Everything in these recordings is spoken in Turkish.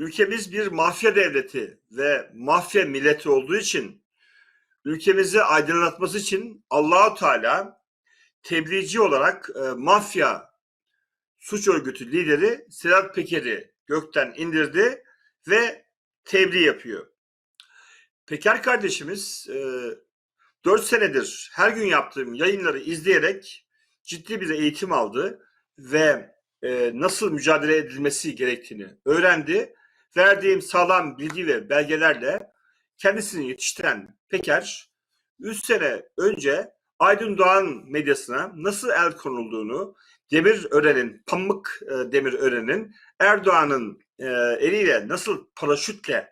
ülkemiz bir mafya devleti ve mafya milleti olduğu için ülkemizi aydınlatması için Allahu Teala tebliğci olarak e, mafya suç örgütü lideri Sedat Peker'i gökten indirdi ve tebliğ yapıyor. Peker kardeşimiz e, 4 senedir her gün yaptığım yayınları izleyerek ciddi bir eğitim aldı ve e, nasıl mücadele edilmesi gerektiğini öğrendi. Verdiğim sağlam bilgi ve belgelerle kendisini yetiştiren Peker 3 sene önce Aydın Doğan medyasına nasıl el konulduğunu, Demirören'in, Pamuk e, Demirören'in Erdoğan'ın e, eliyle nasıl paraşütle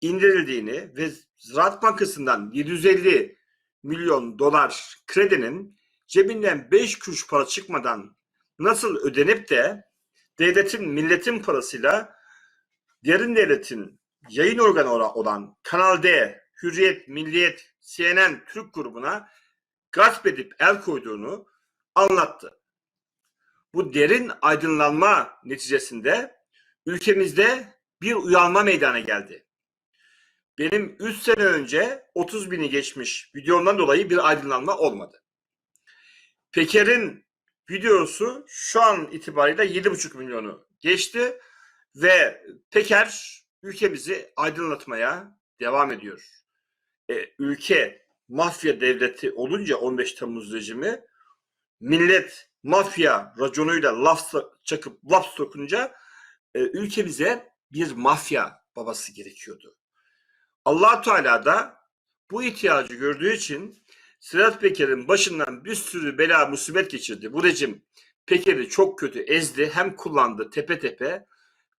indirildiğini ve Ziraat Bankası'ndan 750 milyon dolar kredinin cebinden 5 kuruş para çıkmadan nasıl ödenip de devletin, milletin parasıyla derin devletin yayın organı olan Kanal D, Hürriyet, Milliyet, CNN, Türk grubuna gasp edip el koyduğunu anlattı. Bu derin aydınlanma neticesinde ülkemizde bir uyanma meydana geldi. Benim 3 sene önce 30 bini geçmiş videomdan dolayı bir aydınlanma olmadı. Peker'in videosu şu an itibariyle 7,5 milyonu geçti ve Peker ülkemizi aydınlatmaya devam ediyor. E, ülke mafya devleti olunca 15 Temmuz rejimi millet mafya raconuyla laf çakıp laf sokunca e, ülkemize bir mafya babası gerekiyordu. allah Teala da bu ihtiyacı gördüğü için Sedat Peker'in başından bir sürü bela musibet geçirdi. Bu rejim Peker'i çok kötü ezdi. Hem kullandı tepe tepe.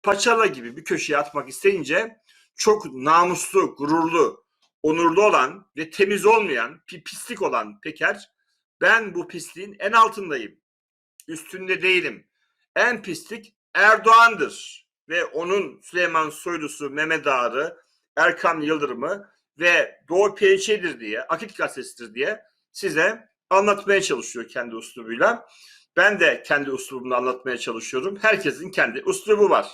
Paçala gibi bir köşeye atmak isteyince çok namuslu, gururlu, onurlu olan ve temiz olmayan, bir pislik olan Peker ben bu pisliğin en altındayım. Üstünde değilim. En pislik Erdoğan'dır. Ve onun Süleyman Soylusu, Mehmet Ağar'ı, Erkan Yıldırım'ı ve Doğu Perinçe'dir diye, Akit Gazetesi'dir diye size anlatmaya çalışıyor kendi uslubuyla. Ben de kendi uslubumla anlatmaya çalışıyorum. Herkesin kendi uslubu var.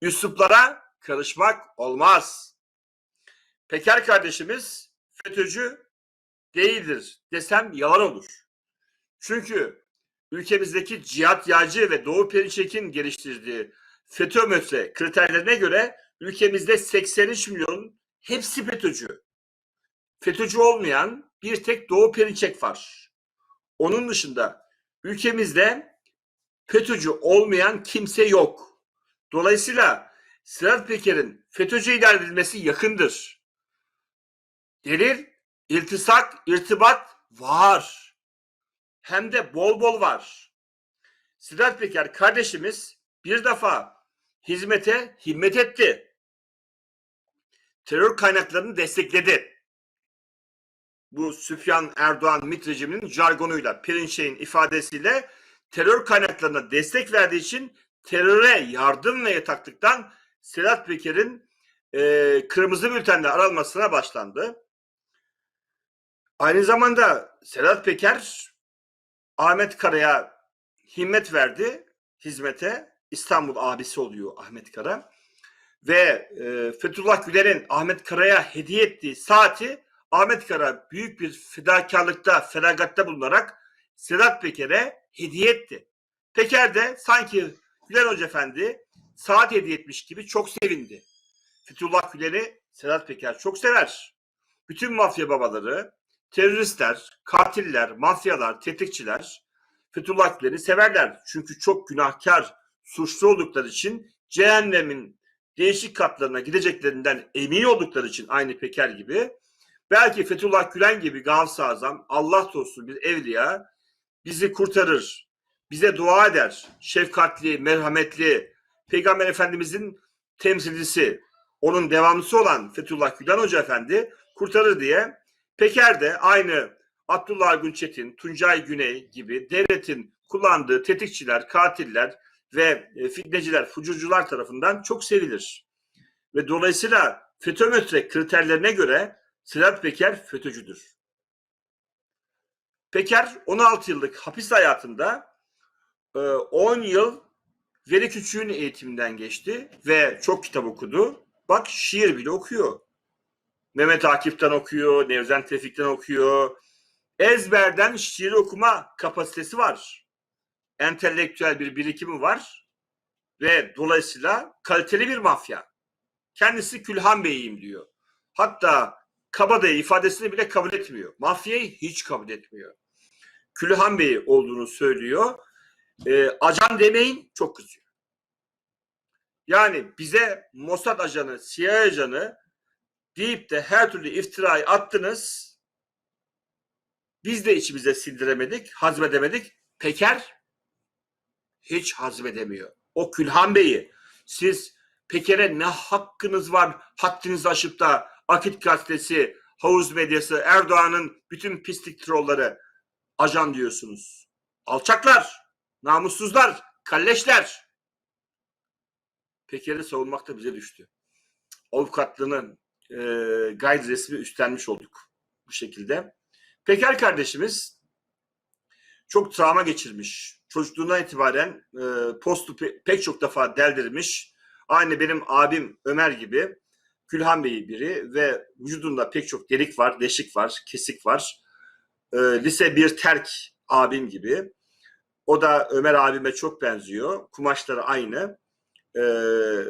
Üsluplara karışmak olmaz. Peker kardeşimiz FETÖ'cü değildir desem yalan olur. Çünkü ülkemizdeki cihat yağcı ve Doğu Perinçek'in geliştirdiği FETÖ kriterlerine göre ülkemizde 83 milyon hepsi FETÖ'cü. FETÖ'cü olmayan bir tek Doğu Perinçek var. Onun dışında ülkemizde FETÖ'cü olmayan kimse yok. Dolayısıyla Sedat Peker'in FETÖ'cü ilan edilmesi yakındır. Delil, iltisak, irtibat var. Hem de bol bol var. Sedat Peker kardeşimiz bir defa hizmete himmet etti. Terör kaynaklarını destekledi. Bu Süfyan Erdoğan MİT rejiminin jargonuyla, Perinçek'in ifadesiyle terör kaynaklarına destek verdiği için teröre yardım ve yataklıktan Sedat Peker'in e, kırmızı bültenle aranmasına başlandı. Aynı zamanda Sedat Peker Ahmet Kara'ya himmet verdi hizmete. İstanbul abisi oluyor Ahmet Kara. Ve e, Fethullah Gülen'in Ahmet Kara'ya hediye ettiği saati Ahmet Kara büyük bir fedakarlıkta, feragatta bulunarak Sedat Peker'e hediye etti. Peker de sanki Gülen Hoca Efendi saat hediye etmiş gibi çok sevindi. Fethullah Gülen'i Sedat Peker çok sever. Bütün mafya babaları, teröristler, katiller, mafyalar, tetikçiler Fethullah Gülen'i severler. Çünkü çok günahkar, suçlu oldukları için cehennemin değişik katlarına gideceklerinden emin oldukları için aynı Peker gibi belki Fethullah Gülen gibi Gavs-ı Azam, Allah dostu bir evliya bizi kurtarır, bize dua eder. Şefkatli, merhametli, Peygamber Efendimizin temsilcisi, onun devamlısı olan Fethullah Gülen Hoca Efendi kurtarır diye Peker de aynı Abdullah Günçetin, Tuncay Güney gibi devletin kullandığı tetikçiler, katiller ve e, fitneciler, fucurcular tarafından çok sevilir. Ve dolayısıyla FETÖ kriterlerine göre Sedat Peker FETÖ'cüdür. Peker 16 yıllık hapis hayatında 10 e, yıl Veli Küçük'ün eğitiminden geçti ve çok kitap okudu. Bak şiir bile okuyor. Mehmet Akif'ten okuyor, Nevzen Tevfik'ten okuyor. Ezberden şiir okuma kapasitesi var. Entelektüel bir birikimi var ve dolayısıyla kaliteli bir mafya. Kendisi Külhan Bey'iyim diyor. Hatta kabadayı ifadesini bile kabul etmiyor. Mafyayı hiç kabul etmiyor. Külhan Bey olduğunu söylüyor. E, ajan demeyin çok kızıyor. Yani bize Mossad ajanı, CIA ajanı deyip de her türlü iftirayı attınız. Biz de içimize sindiremedik, hazmedemedik. Peker hiç hazmedemiyor. O Külhan Bey'i siz Peker'e ne hakkınız var haddinizi aşıp da Akit Gazetesi, Havuz Medyası, Erdoğan'ın bütün pislik trolları ajan diyorsunuz. Alçaklar, namussuzlar, kalleşler. Peker'i savunmak da bize düştü. Avukatlığının e, gayri resmi üstlenmiş olduk bu şekilde. Peker kardeşimiz çok travma geçirmiş. Çocukluğundan itibaren e, postu pe- pek çok defa deldirmiş. Aynı benim abim Ömer gibi Külhan Bey biri ve vücudunda pek çok delik var, deşik var, kesik var. E, lise bir terk abim gibi. O da Ömer abime çok benziyor. Kumaşları aynı. E,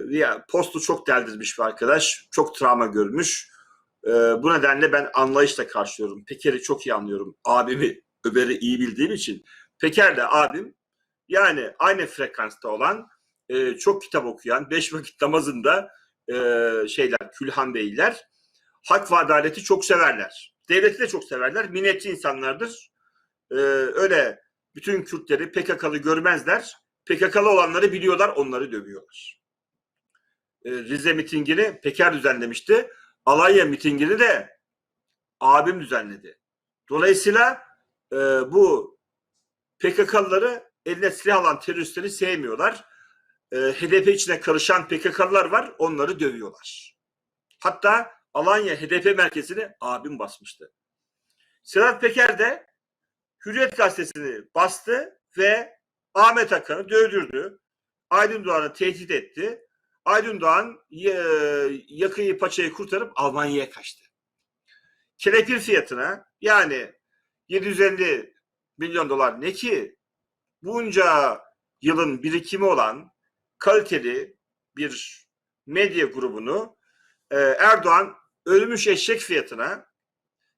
ya, postu çok deldirmiş bir arkadaş. Çok travma görmüş. E, bu nedenle ben anlayışla karşılıyorum. Peker'i çok iyi anlıyorum. Abimi, Ömer'i iyi bildiğim için. Peker de abim yani aynı frekansta olan e, çok kitap okuyan, beş vakit namazında e, şeyler, Külhan Beyler hak ve adaleti çok severler. Devleti de çok severler. Minnetçi insanlardır. E, öyle bütün Kürtleri PKK'lı görmezler. PKK'lı olanları biliyorlar, onları dövüyorlar. E, Rize mitingini Peker düzenlemişti. Alanya mitingini de abim düzenledi. Dolayısıyla e, bu PKK'lıları eline silah alan teröristleri sevmiyorlar. E, HDP içine karışan PKK'lılar var, onları dövüyorlar. Hatta Alanya HDP merkezini abim basmıştı. Sedat Peker de Hürriyet gazetesini bastı ve Ahmet Hakan'ı dövdürdü. Aydın Doğan'ı tehdit etti. Aydın Doğan yakayı paçayı kurtarıp Almanya'ya kaçtı. Kelepir fiyatına yani 750 milyon dolar ne ki bunca yılın birikimi olan kaliteli bir medya grubunu e, Erdoğan ölmüş eşek fiyatına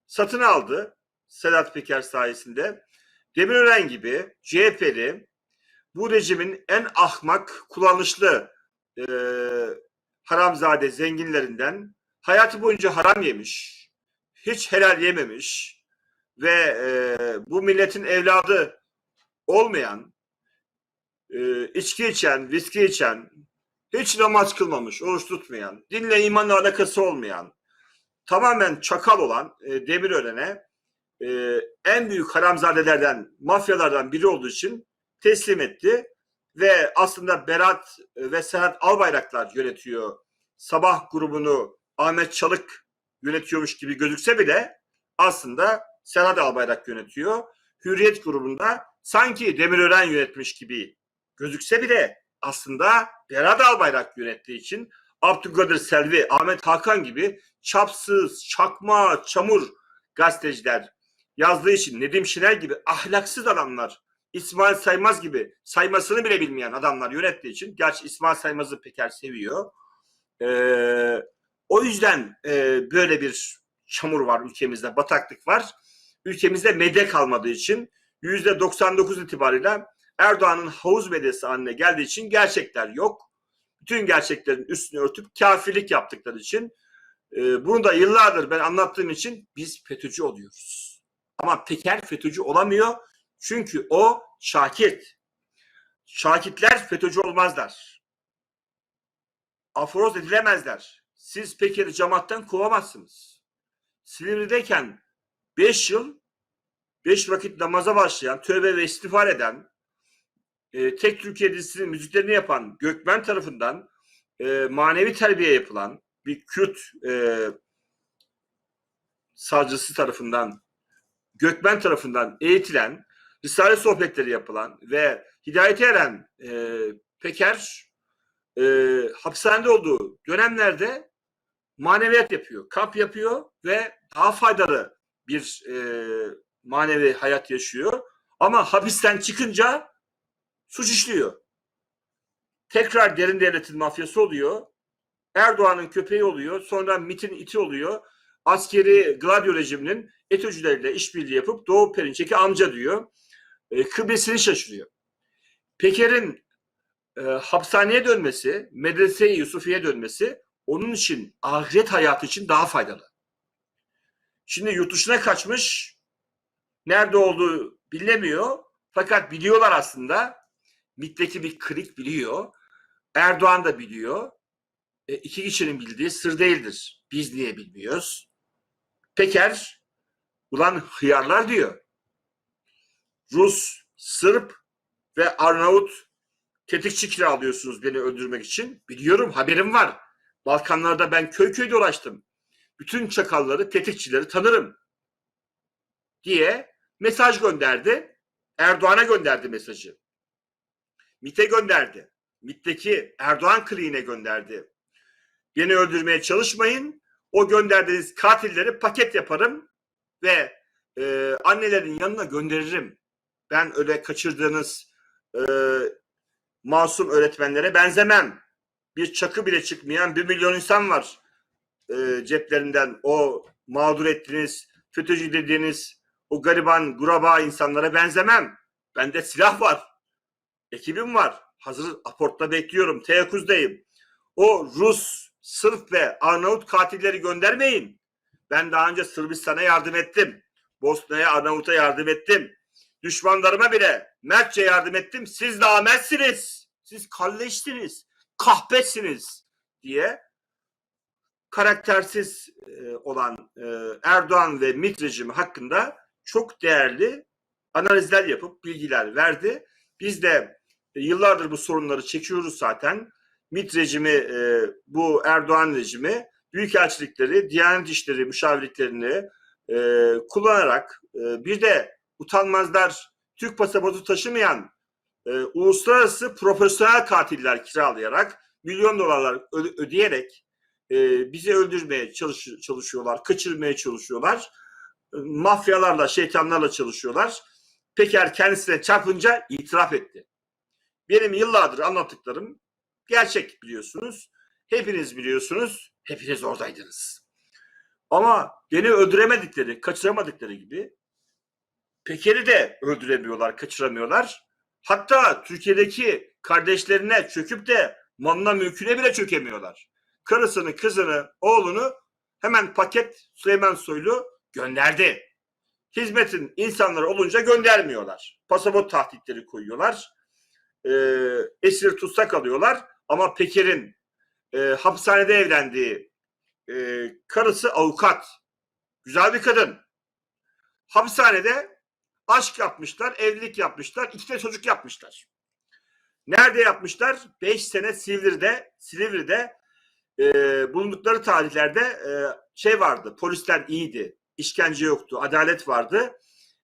satın aldı Sedat Peker sayesinde. Demirören gibi CHP'li bu rejimin en ahmak, kullanışlı e, haramzade zenginlerinden hayatı boyunca haram yemiş, hiç helal yememiş ve e, bu milletin evladı olmayan, e, içki içen, viski içen, hiç namaz kılmamış, oruç tutmayan, dinle imanla alakası olmayan, tamamen çakal olan e, Demirören'e e, en büyük haramzadelerden, mafyalardan biri olduğu için teslim etti. Ve aslında Berat ve Serhat Albayraklar yönetiyor. Sabah grubunu Ahmet Çalık yönetiyormuş gibi gözükse bile aslında Serhat Albayrak yönetiyor. Hürriyet grubunda sanki Demirören yönetmiş gibi gözükse bile aslında Berat Albayrak yönettiği için Abdülkadir Selvi, Ahmet Hakan gibi çapsız, çakma, çamur gazeteciler yazdığı için Nedim Şener gibi ahlaksız adamlar, İsmail Saymaz gibi saymasını bile bilmeyen adamlar yönettiği için, gerçi İsmail Saymaz'ı Peker seviyor. Ee, o yüzden e, böyle bir çamur var ülkemizde, bataklık var. Ülkemizde medya kalmadığı için yüzde 99 itibariyle Erdoğan'ın havuz medyası haline geldiği için gerçekler yok. Bütün gerçeklerin üstünü örtüp kafirlik yaptıkları için e, bunu da yıllardır ben anlattığım için biz FETÖ'cü oluyoruz. Ama Peker FETÖ'cü olamıyor. Çünkü o şakit. Şakitler FETÖ'cü olmazlar. Aforoz edilemezler. Siz Peker'i cemaattan kovamazsınız. Silivri'deyken 5 yıl 5 vakit namaza başlayan, tövbe ve istiğfar eden, e, tek Türkiye dizisinin müziklerini yapan Gökmen tarafından e, manevi terbiye yapılan bir Kürt e, savcısı tarafından Gökmen tarafından eğitilen, Risale sohbetleri yapılan ve hidayete eren e, Peker e, hapishanede olduğu dönemlerde maneviyat yapıyor, kamp yapıyor ve daha faydalı bir e, manevi hayat yaşıyor. Ama hapisten çıkınca suç işliyor. Tekrar derin devletin mafyası oluyor. Erdoğan'ın köpeği oluyor. Sonra MIT'in iti oluyor. Askeri Gladio rejiminin ETÖ'cüleriyle işbirliği yapıp Doğu Perinçek'e amca diyor. E, kıblesini şaşırıyor. Peker'in e, hapishaneye dönmesi, medrese-i Yusufiye dönmesi onun için ahiret hayatı için daha faydalı. Şimdi yurt dışına kaçmış, nerede olduğu bilinemiyor. Fakat biliyorlar aslında. MİT'teki bir klik biliyor. Erdoğan da biliyor. E, iki kişinin bildiği sır değildir. Biz niye bilmiyoruz? Peker, ulan hıyarlar diyor. Rus, Sırp ve Arnavut tetikçi kiralıyorsunuz beni öldürmek için. Biliyorum, haberim var. Balkanlarda ben köy köy dolaştım. Bütün çakalları, tetikçileri tanırım. Diye mesaj gönderdi. Erdoğan'a gönderdi mesajı. MİT'e gönderdi. MİT'teki Erdoğan kliğine gönderdi. Beni öldürmeye çalışmayın. O gönderdiğiniz katilleri paket yaparım ve e, annelerin yanına gönderirim. Ben öyle kaçırdığınız e, masum öğretmenlere benzemem. Bir çakı bile çıkmayan bir milyon insan var e, ceplerinden. O mağdur ettiğiniz, FETÖ'cü dediğiniz o gariban, guraba insanlara benzemem. Bende silah var. Ekibim var. Hazır aportta bekliyorum. Teyakkuzdayım. O Rus, Sırp ve Arnavut katilleri göndermeyin. Ben daha önce Sırbistan'a yardım ettim. Bosna'ya, Arnavut'a yardım ettim. Düşmanlarıma bile mertçe yardım ettim. Siz nametsiniz. Siz kalleşsiniz. Kahpesiniz diye karaktersiz e, olan e, Erdoğan ve MİT rejimi hakkında çok değerli analizler yapıp bilgiler verdi. Biz de e, yıllardır bu sorunları çekiyoruz zaten. MİT rejimi, e, bu Erdoğan rejimi büyükelçilikleri, Diyanet İşleri müşavirliklerini e, kullanarak e, bir de utanmazlar Türk pasaportu taşımayan e, uluslararası profesyonel katiller kiralayarak milyon dolarlar ödeyerek e, bizi öldürmeye çalış, çalışıyorlar, kaçırmaya çalışıyorlar. E, mafyalarla, şeytanlarla çalışıyorlar. Peker kendisine çarpınca itiraf etti. Benim yıllardır anlattıklarım gerçek biliyorsunuz. Hepiniz biliyorsunuz. Hepiniz oradaydınız. Ama beni öldüremedikleri, kaçıramadıkları gibi Peker'i de öldüremiyorlar, kaçıramıyorlar. Hatta Türkiye'deki kardeşlerine çöküp de malına mülküne bile çökemiyorlar. Karısını, kızını, oğlunu hemen paket Süleyman Soylu gönderdi. Hizmetin insanları olunca göndermiyorlar. Pasaport tahditleri koyuyorlar. E, esir tutsak alıyorlar. Ama Peker'in e, hapishanede evlendiği e, karısı avukat. Güzel bir kadın. Hapishanede aşk yapmışlar, evlilik yapmışlar, iki de çocuk yapmışlar. Nerede yapmışlar? Beş sene Silivri'de, Silivri'de e, bulundukları tarihlerde e, şey vardı, polisler iyiydi, işkence yoktu, adalet vardı,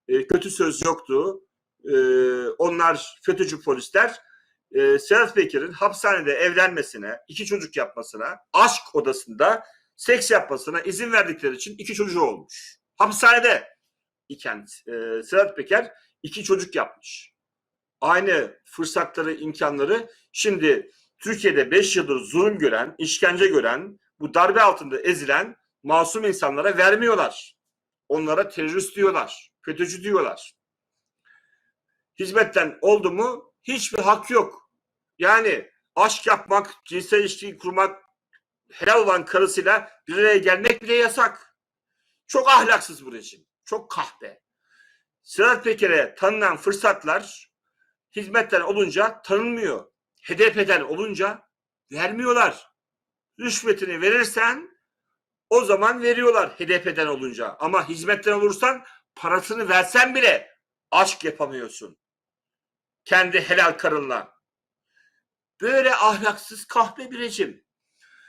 e, kötü söz yoktu. E, onlar FETÖ'cü polisler e, Sedat Peker'in hapishanede evlenmesine, iki çocuk yapmasına, aşk odasında seks yapmasına izin verdikleri için iki çocuğu olmuş. Hapishanede iken e, Sedat Peker iki çocuk yapmış. Aynı fırsatları, imkanları şimdi Türkiye'de 5 yıldır zulüm gören, işkence gören, bu darbe altında ezilen masum insanlara vermiyorlar. Onlara terörist diyorlar, FETÖ'cü diyorlar. Hizmetten oldu mu hiçbir hak yok. Yani aşk yapmak, cinsel ilişki kurmak, helal olan karısıyla bir araya gelmek bile yasak. Çok ahlaksız bu rejim. Çok kahpe. Sedat Peker'e tanınan fırsatlar hizmetten olunca tanınmıyor. HDP'den olunca vermiyorlar. Rüşvetini verirsen o zaman veriyorlar HDP'den olunca. Ama hizmetten olursan parasını versen bile aşk yapamıyorsun. Kendi helal karınla. Böyle ahlaksız kahpe bir rejim.